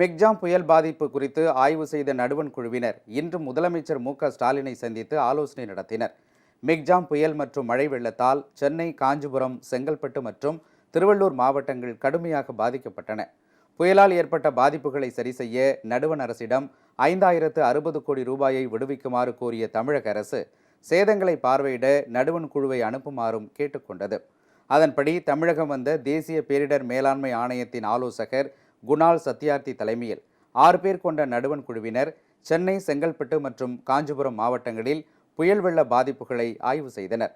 மெக்ஜாம் புயல் பாதிப்பு குறித்து ஆய்வு செய்த நடுவண் குழுவினர் இன்று முதலமைச்சர் மு க ஸ்டாலினை சந்தித்து ஆலோசனை நடத்தினர். மெக்ஜாம் புயல் மற்றும் மழை வெள்ளத்தால் சென்னை காஞ்சிபுரம் செங்கல்பட்டு மற்றும் திருவள்ளூர் மாவட்டங்கள் கடுமையாக பாதிக்கப்பட்டன. புயலால் ஏற்பட்ட பாதிப்புகளை சரி செய்ய நடுவண் அரசிடம் ஐந்தாயிரத்து அறுபது கோடி ரூபாயை விடுவிக்குமாறு கோரிய தமிழக அரசு சேதங்களை பார்வையிட நடுவண் குழுவை அனுப்புமாறும் கேட்டுக்கொண்டது அதன்படி தமிழகம் வந்த தேசிய பேரிடர் மேலாண்மை ஆணையத்தின் ஆலோசகர் குணால் சத்யார்த்தி தலைமையில் ஆறு பேர் கொண்ட நடுவண் குழுவினர் சென்னை செங்கல்பட்டு மற்றும் காஞ்சிபுரம் மாவட்டங்களில் புயல் வெள்ள பாதிப்புகளை ஆய்வு செய்தனர்.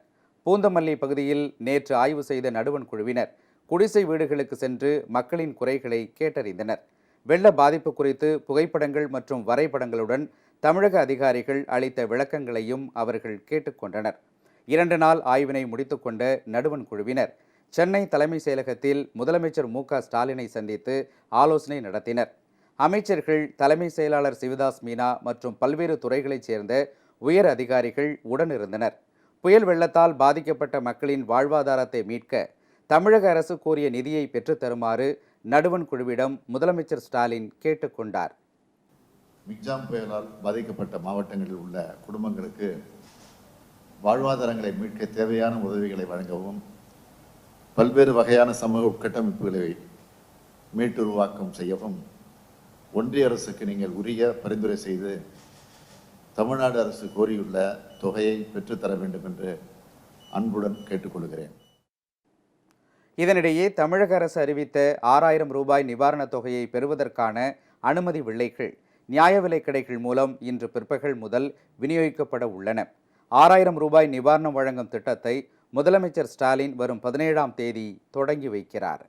பூந்தமல்லி பகுதியில் நேற்று ஆய்வு செய்த நடுவண் குழுவினர் குடிசை வீடுகளுக்கு சென்று மக்களின் குறைகளை கேட்டறிந்தனர். வெள்ள பாதிப்பு குறித்து புகைப்படங்கள் மற்றும் வரைபடங்களுடன் தமிழக அதிகாரிகள் அளித்த விளக்கங்களையும் அவர்கள் கேட்டுக்கொண்டனர் இரண்டு நாள் ஆய்வினை முடித்துக்கொண்ட நடுவன் குழுவினர் சென்னை தலைமைச் செயலகத்தில் முதலமைச்சர் மு க ஸ்டாலினை சந்தித்து ஆலோசனை நடத்தினர். அமைச்சர்கள் தலைமைச் செயலாளர் சிவதாஸ் மீனா மற்றும் பல்வேறு துறைகளைச் சேர்ந்த உயர் அதிகாரிகள் உடனிருந்தனர். புயல் வெள்ளத்தால் பாதிக்கப்பட்ட மக்களின் வாழ்வாதாரத்தை மீட்க தமிழக அரசு கோரிய நிதியை பெற்றுத் தருமாறு நடுவண் குழுவிடம் முதலமைச்சர் ஸ்டாலின் கேட்டுக்கொண்டார் மிக்ஜாம் புயலால் பாதிக்கப்பட்ட மாவட்டங்களில் உள்ள குடும்பங்களுக்கு வாழ்வாதாரங்களை மீட்க தேவையான உதவிகளை வழங்கவும் பல்வேறு வகையான சமூக உட்கட்டமைப்புகளை மீட்டுருவாக்கம் செய்யவும் ஒன்றிய அரசுக்கு நீங்கள் உரிய பரிந்துரை செய்து தமிழ்நாடு அரசு கோரியுள்ள தொகையை பெற்றுத்தர வேண்டும் என்று அன்புடன் கேட்டுக்கொள்கிறேன். இதனிடையே தமிழக அரசு அறிவித்த ஆறாயிரம் ரூபாய் நிவாரணத் தொகையை பெறுவதற்கான அனுமதி விலைகள் நியாய விலைக் கடைகள் மூலம் இன்று பிற்பகல் முதல் விநியோகிக்கப்பட உள்ளன. ஆறாயிரம் ரூபாய் நிவாரணம் வழங்கும் திட்டத்தை முதலமைச்சர் ஸ்டாலின் வரும் பதினேழாம் தேதி தொடங்கி வைக்கிறார்.